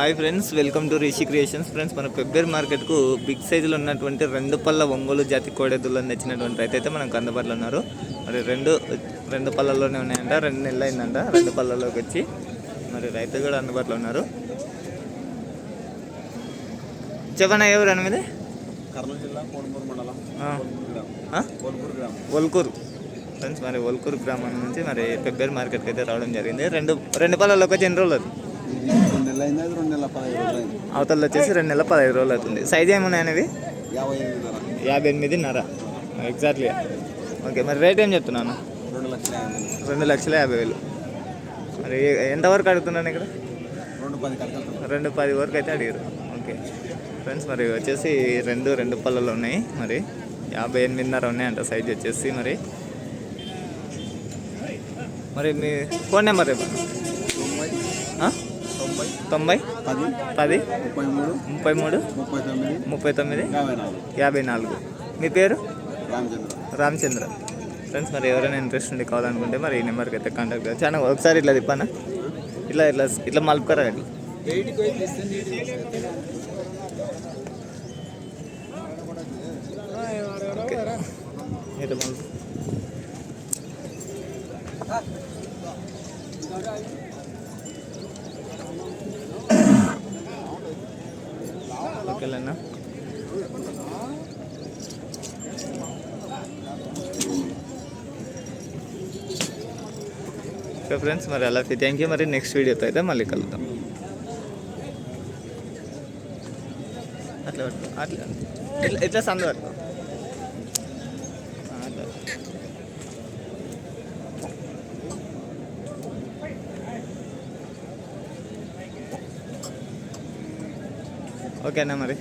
Hi friends welcome to Rishi creations. Friends మన పెబ్బేర్ మార్కెట్కు big సైజులో ఉన్నటువంటి రెండు పళ్ళ ఒంగోలు జాతి కోడెదులను తెచ్చినటువంటి రైతు అయితే మనకు అందుబాటులో ఉన్నారు. మరి రెండు రెండు పళ్ళల్లోనే ఉన్నాయంట రెండు నెలలు అయిందంట రెండు పళ్ళల్లోకి వచ్చి మరి రైతు కూడా అందుబాటులో ఉన్నారు. చెప్పనా ఎవరు ఎనిమిది కర్నూలు జిల్లా కోనమూరు మండలం. ఒల్కూరు. ఫ్రెండ్స్ మరి ఒల్కూరు గ్రామం నుంచి మరి పెబ్బేర్ మార్కెట్కి అయితే రావడం జరిగింది. రెండు రెండు పళ్ళల్లోకి వచ్చి ఎన్ని రోజులు అవతల వచ్చేసి రెండు నెలల పదహైదు రోజులు అవుతుంది. సైజ్ ఏమున్నాయనేవి యాభై ఎనిమిదిన్నర. యాభై ఎనిమిదిన్నర. ఎగ్జాక్ట్లీ ఓకే మరి రేట్ ఏం చెప్తున్నాను? రెండు లక్షల యాభై వేలు. మరి ఎంతవరకు అడుగుతున్నాను ఇక్కడ? రెండు పది కడకలు రెండు పది వరకు అయితే అడిగారు. ఓకే ఫ్రెండ్స్ మరి వచ్చేసి రెండు రెండు పళ్ళలో ఉన్నాయి. మరి యాభై ఎనిమిదిన్నర ఉన్నాయంట సైజ్ వచ్చేసి మరి. మరి మీ ఫోన్ నెంబర్ ఇవ్వండి తొంభై. పది. పది? ముప్పై మూడు. ముప్పై మూడు? ముప్పై తొమ్మిది. ముప్పై తొమ్మిది? యాభై నాలుగు. మీ పేరు? రామచంద్ర. రామచంద్ర. ఫ్రెండ్స్ మరి ఎవరైనా ఇంట్రెస్ట్ ఉండి కావాలనుకుంటే మరి ఈ నెంబర్కి అయితే కాంటాక్ట్ చేయొచ్చు చాలా ఒకసారి ఇట్లా తిప్పానా? ఇట్లా ఇట్లా ఇట్లా మలుపుకరా ఇట్లా. ఇట్లా మలుపు. ఓకేలేనా? ఓకే ఫ్రెండ్స్ మరి అలా థ్యాంక్ యూ. మరి నెక్స్ట్ వీడియోతో అయితే మళ్ళీ కలుద్దాం. అట్లా పట్టుకో. అట్లా. ఇట్లా సందు పట్టుకో? ఓకేనా మరి?